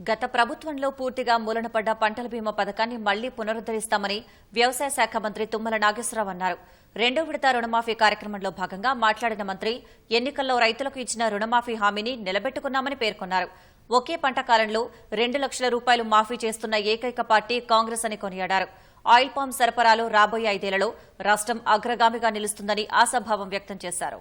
గత ప్రభుత్వంలో పూర్తిగా మూలనపడ్డ పంటల బీమా పథకాన్ని మళ్ళీ పునరుద్దరిస్తామని వ్యవసాయ శాఖ మంత్రి తుమ్మల నాగేశ్వరరావు అన్నారు. రెండో విడత రుణమాఫీ కార్యక్రమంలో భాగంగా మాట్లాడిన మంత్రి ఎన్నికల్లో రైతులకు ఇచ్చిన రుణమాఫీ హామీని నిలబెట్టుకున్నామని పేర్కొన్నారు. ఒకే పంట కాలంలో రెండు లక్షల రూపాయలు మాఫీ చేస్తున్న ఏకైక పార్టీ కాంగ్రెస్ అని కొనియాడారు. ఆయిల్ పామ్ సరఫరాలో రాబోయే ఐదేళ్ళలో రాష్ట్రం అగ్రగామిగా నిలుస్తుందని ఆశాభావం వ్యక్తం చేశారు.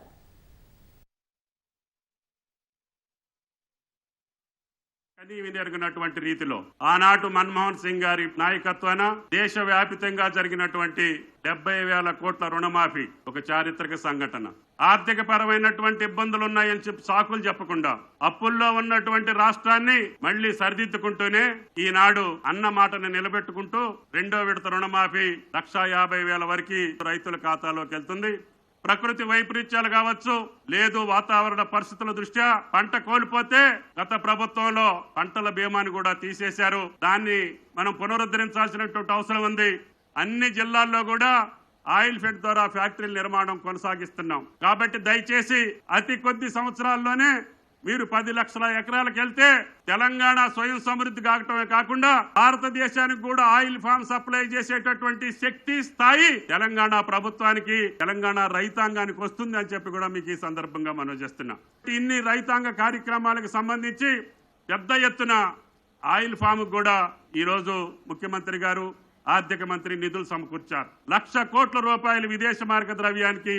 కనీ వినెరుగునటువంటి రీతిలో ఆనాటు మన్మోహన్ సింగ్ గారి నాయకత్వాన దేశవ్యాపితంగా జరిగినటువంటి డెబ్బై వేల కోట్ల రుణమాఫీ ఒక చారిత్రక సంఘటన. ఆర్థిక పరమైనటువంటి ఇబ్బందులు ఉన్నాయని చెప్పి సాకులు చెప్పకుండా అప్పుల్లో ఉన్నటువంటి రాష్ట్రాన్ని మళ్ళీ సరిదిద్దుకుంటూనే ఈనాడు అన్న మాటను నిలబెట్టుకుంటూ రెండో విడత రుణమాఫీ లక్షా యాభై వేల వరకు రైతుల ఖాతాలోకి వెళ్తుంది. ప్రకృతి వైపరీత్యాలు కావచ్చు లేదు వాతావరణ పరిస్థితుల దృష్ట్యా పంట కోల్పోతే గత ప్రభుత్వంలో పంటల బీమాని కూడా తీసేశారు. దాన్ని మనం పునరుద్ధరించాల్సినటువంటి అవసరం ఉంది. అన్ని జిల్లాల్లో కూడా ఆయిల్ ఫెడ్ ద్వారా ఫ్యాక్టరీల నిర్మాణం కొనసాగిస్తున్నాం. కాబట్టి దయచేసి అతి కొద్ది సంవత్సరాల్లోనే మీరు పది లక్షల ఎకరాలకు వెళ్తే తెలంగాణ స్వయం సమృద్ధి కావటమే కాకుండా భారతదేశానికి కూడా ఆయిల్ ఫామ్ సప్లై చేసేటటువంటి శక్తి స్థాయి తెలంగాణ ప్రభుత్వానికి తెలంగాణ రైతాంగానికి వస్తుంది అని చెప్పి కూడా మీకు ఈ సందర్భంగా మనం చేస్తున్నాం. ఇన్ని రైతాంగ కార్యక్రమాలకు సంబంధించి పెద్ద ఎత్తున ఆయిల్ ఫామ్ కూడా ఈరోజు ముఖ్యమంత్రి గారు ఆర్థిక మంత్రి నిధులు సమకూర్చారు. లక్ష కోట్ల రూపాయలు విదేశ మార్గ ద్రవ్యానికి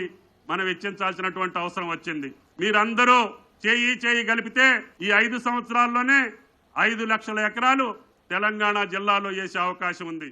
మనం వెచ్చించాల్సినటువంటి అవసరం వచ్చింది. మీరందరూ చేయి చేయి కలిపితే ఈ ఐదు సంవత్సరాల్లోనే ఐదు లక్షల ఎకరాలు తెలంగాణ జిల్లాలో వేసే అవకాశం ఉంది.